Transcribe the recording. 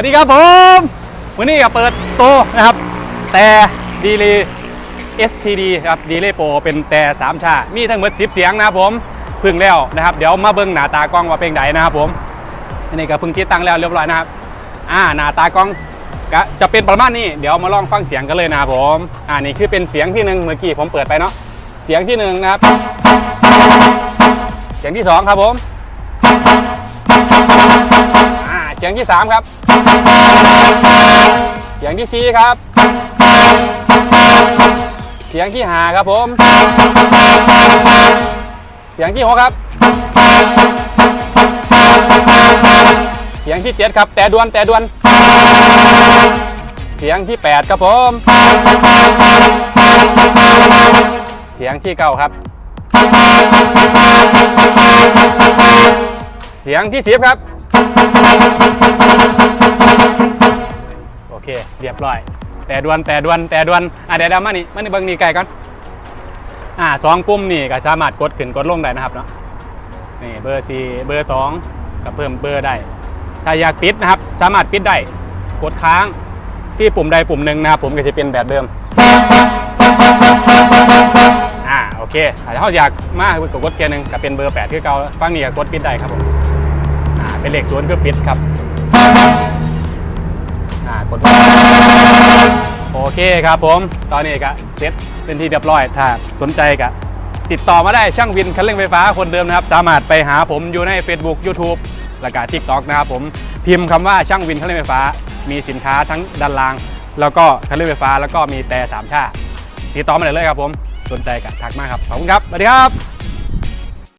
วัสดีครับผมวันนี้ก็เปิดโตนะครับ แต่ดีเล STD ครับดีเลโปรเป็นแต่สามชา มีทั้งหมด10 เสียงนะครับผมพึ่งแล้วนะครับ เดี๋ยวมาเบิ้งหน้าตากล้องว่าเป็นไดนะครับผมอันนี้ก็พิ่งติดตั้งแล้วเรียบร้อยนะครับ อ่าหน้าตากล้องก็จะเป็นประมาณนี้เดี๋ยวมาลองฟังเสียงกันเลยนะครับผมอ่านี่คือเป็นเสียงที่หนึ่งเมื่อกี้ผมเปิดไปเนาะเสียงที่หนึ่งนะครับ เสียงที่สองครับผม เสียงที่สามครับ เสียงที่สี่ครับ เสียงที่ห้าครับผม เสียงที่หกครับ เสียงที่เจ็ดครับ แต่ดวนแต่ดวน เสียงที่แปดครับผม เสียงที่เก้าครับ เสียงที่สิบครับ เคเรียบร้อย แต่ดวนแต่ดวนแต่ดวนอะเดี๋ยวเดี๋ยวมานี่มานี่เบิ่งนี่ไก่ก่อนอ่าสองปุ่มนี่ก็สามารถกดขึ้นกดลงได้นะครับเนาะนี่เบอร์สี่เบอร์สองก็เพิ่มเบอร์ได้ ถ้าอยากปิดนะครับ สามารถปิดได้กดค้างที่ปุ่มใดปุ่มหนึ่งนะครับผมก็จะเป็นแบบเดิมอ่าโอเคถ้าอยากมากกดเกียร์หนึ่งก็เป็นเบอร์แปดคือเก่าฟังนี่ก็กดปิดได้ครับผมอ่าเป็นเลขศูนย์คือปิดครับ กดโอเคครับผม ตอนนี้ก็เสร็จเป็นที่เรียบร้อย ถ้าสนใจก็ติดต่อมาได้ช่างวินคันเร่งไฟฟ้าคนเดิมนะครับ สามารถไปหาผมอยู่ใน Facebook YouTube และก็ TikTok นะครับผม พิมพ์คำว่าช่างวินคันเร่งไฟฟ้า มีสินค้าทั้งด้านล่าง แล้วก็คันเร่งไฟฟ้า แล้วก็มีแต่สามชาติ ติดต่อมาได้เลยครับผม สนใจกับทักมากครับ ขอบคุณครับ สวัสดีครับ